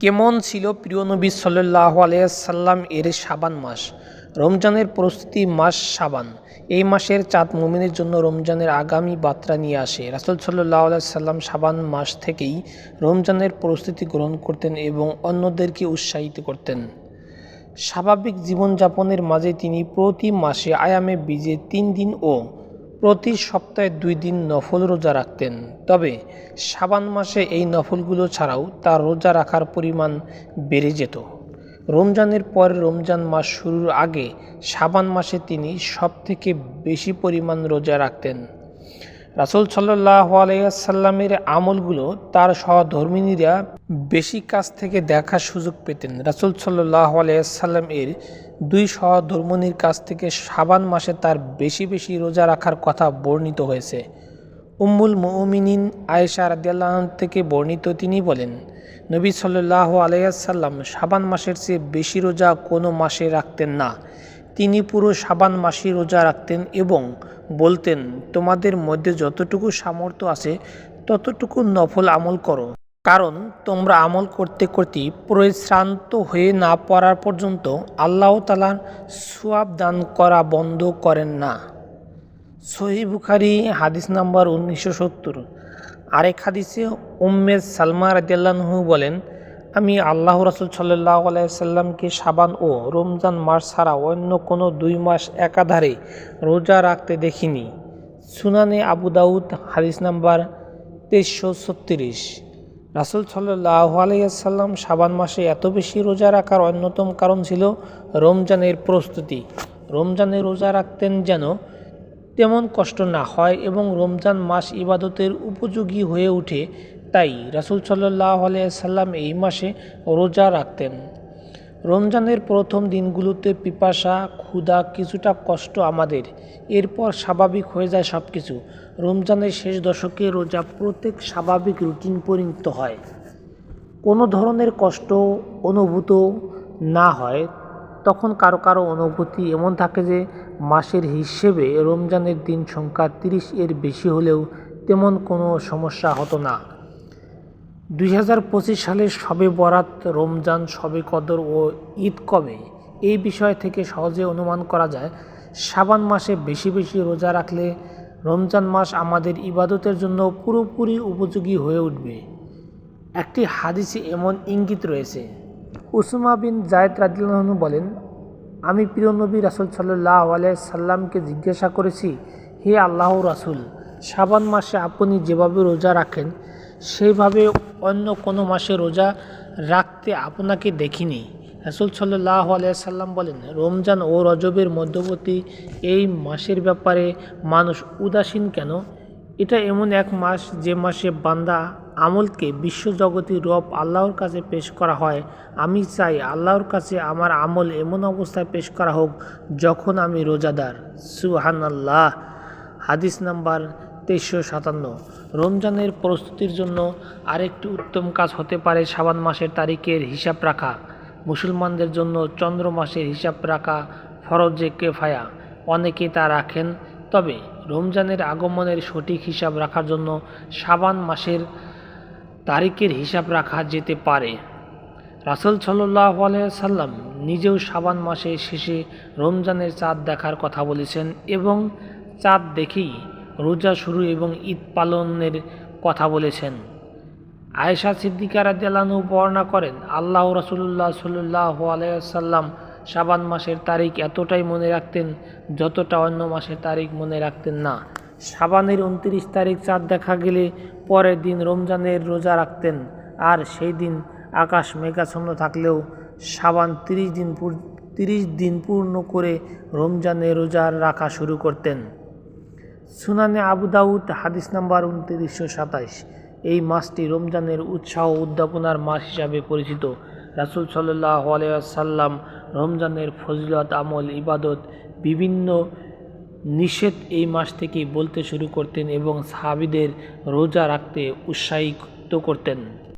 কেমন ছিল প্রিয় নবী সাল্লাহ আলিয়াল্লাম এর সাবান মাস? রমজানের প্রস্তুতি মাস সাবান এই মাসের চাঁদ মুমিনের জন্য রমজানের আগামী বার্তা নিয়ে আসে। রাসুল সাল্লাহ সাল্লাম সাবান মাস থেকেই রমজানের প্রস্তুতি গ্রহণ করতেন এবং অন্যদেরকে উৎসাহিত করতেন। স্বাভাবিক জীবনযাপনের মাঝে তিনি প্রতি মাসে আয়ামে বীজে তিন দিন ও প্রতি সপ্তাহে দুই দিন নফল রোজা রাখতেন। তবে সাবান মাসে এই নফলগুলো ছাড়াও তার রোজা রাখার পরিমাণ বেড়ে যেত। রমজানের পর রমজান মাস শুরুর আগে সাবান মাসে তিনি সবথেকে বেশি পরিমাণ রোজা রাখতেন। রাসুল সাল্লাহ আলাইসাল্লামের আমলগুলো তার সহধর্মিনীরা বেশি কাছ থেকে দেখার সুযোগ পেতেন। রাসুল সাল্লাহ আলাইসাল্লাম এর দুই সহধর্মিনীর কাছ থেকে সাবান মাসে তার বেশি বেশি রোজা রাখার কথা বর্ণিত হয়েছে। উম্মুল মুমিনিন আয়েশা রাদিয়াল্লাহ থেকে বর্ণিত তিনি বলেন, নবী সাল্লাহ আলাইসাল্লাম সাবান মাসের চেয়ে বেশি রোজা কোনো মাসে রাখতেন না। তিনি পুরো সাবান মাসি রোজা রাখতেন এবং বলতেন, তোমাদের মধ্যে যতটুকু সামর্থ্য আছে, ততটুকু নফল আমল করো। কারণ তোমরা আমল করতে করতে পরিশ্রান্ত হয়ে না পড়ার পর্যন্ত আল্লাহ তালার সোয়াব দান করা বন্ধ করেন না। সহি বুখারি হাদিস নাম্বার উনিশশো সত্তর। আরেক হাদিসে উম্মেদ সালমা রাদিয়াল্লাহু বলেন, আমি আল্লাহ রাসুল সাল্লাহ আলাইসাল্লামকে সাবান ও রমজান মাস ছাড়া অন্য কোনো দুই মাস একাধারে রোজা রাখতে দেখিনি। সুনানে আবু দাউদ হাদিস নাম্বার তেইশশো ছত্রিশ। রাসুল সাল্লাহ আলাইসাল্লাম সাবান মাসে এত বেশি রোজা রাখার অন্যতম কারণ ছিল রমজানের প্রস্তুতি। রমজানে রোজা রাখতেন যেন তেমন কষ্ট না হয় এবং রমজান মাস ইবাদতের উপযোগী হয়ে ওঠে, তাই রাসুল সাল্লাহ আলাইসাল্লাম এই মাসে রোজা রাখতেন। রমজানের প্রথম দিনগুলোতে পিপাসা, ক্ষুধা কিছুটা কষ্ট আমাদের। এরপর স্বাভাবিক হয়ে যায় সব কিছু রমজানের শেষ দশকে রোজা প্রত্যেক স্বাভাবিক রুটিন পরিণত হয়। কোনো ধরনের কষ্ট, অনুভূত না হয়, তখন কারও কারও অনুভূতি এমন থাকে যে, মাসের হিসেবে রমজানের দিন সংখ্যা তিরিশ এর বেশি হলেও তেমন কোনো সমস্যা হতো না। দুই সালের সবে বরাত, রমজান সবে কদর ও ঈদ কবে? এই বিষয় থেকে সহজে অনুমান করা যায় সাবান মাসে বেশি বেশি রোজা রাখলে রমজান মাস আমাদের ইবাদতের জন্য পুরোপুরি উপযোগী হয়ে উঠবে। একটি হাদিসে এমন ইঙ্গিত রয়েছে। উসমা বিন জায়দ রাদিল্লাহনু বলেন, আমি প্রিয় নবী রাসুল সাল্লাহ সাল্লামকে জিজ্ঞাসা করেছি, হে আল্লাহ রাসুল সাবান মাসে আপনি যেভাবে রোজা রাখেন সেইভাবে অন্য কোনো মাসে রোজা রাখতে আপনাকে দেখিনি। রাসুল সাল্লাহ সাল্লাম বলেন, রমজান ও রজবের মধ্যবর্তী এই মাসের ব্যাপারে মানুষ উদাসীন কেন? এটা এমন এক মাস যে মাসে বান্দা আমলকে বিশ্বজগতের রব আল্লাহর কাছে পেশ করা হয়। আমি চাই আল্লাহর কাছে আমার আমল এমন অবস্থায় পেশ করা হোক যখন আমি রোজাদার। সুহান আল্লাহ হাদিস নাম্বার তেইশশো সাতান্ন। রমজানের প্রস্তুতির জন্য আরেকটি উত্তম কাজ হতে পারে সাবান মাসের তারিখের হিসাব রাখা। মুসলমানদের জন্য চন্দ্র মাসের হিসাব রাখা ফরজে কেফায়া। অনেকে তা রাখেন, তবে রমজানের আগমনের সঠিক হিসাব রাখার জন্য সাবান মাসের তারিখের হিসাব রাখা যেতে পারে। রাসুল সাল্লাম নিজেও সাবান মাসের শেষে রমজানের চাঁদ দেখার কথা বলেছেন এবং চাঁদ দেখেই রোজা শুরু এবং ঈদ পালনের কথা বলেছেন। আয়েশা সিদ্দিকা রাদিয়ালানু বর্ণনা করেন, আল্লাহ রসুল্লাহ সাল্লাহ আলাইসাল্লাম সাবান মাসের তারিখ এতটাই মনে রাখতেন যতটা অন্য মাসের তারিখ মনে রাখতেন না। সাবানের উনত্রিশ তারিখ চাঁদ দেখা গেলে পরের দিন রমজানের রোজা রাখতেন আর সেই দিন আকাশ মেঘাচ্ছন্ন থাকলেও সাবান তিরিশ দিন তিরিশ দিন পূর্ণ করে রমজানের রোজা রাখা শুরু করতেন। সুনানে আবু দাউদ, হাদিস নাম্বার উনত্রিশশো সাতাইশ। এই মাসটি রমজানের উৎসাহ উদ্যাপনার মাস হিসাবে পরিচিত। রাসুল সাল্লাহ সাল্লাম রমজানের ফজলত, আমল, ইবাদত, বিভিন্ন নিষেধ এই মাস থেকেই বলতে শুরু করতেন এবং সাহাবিদের রোজা রাখতে উৎসাহিত করতেন।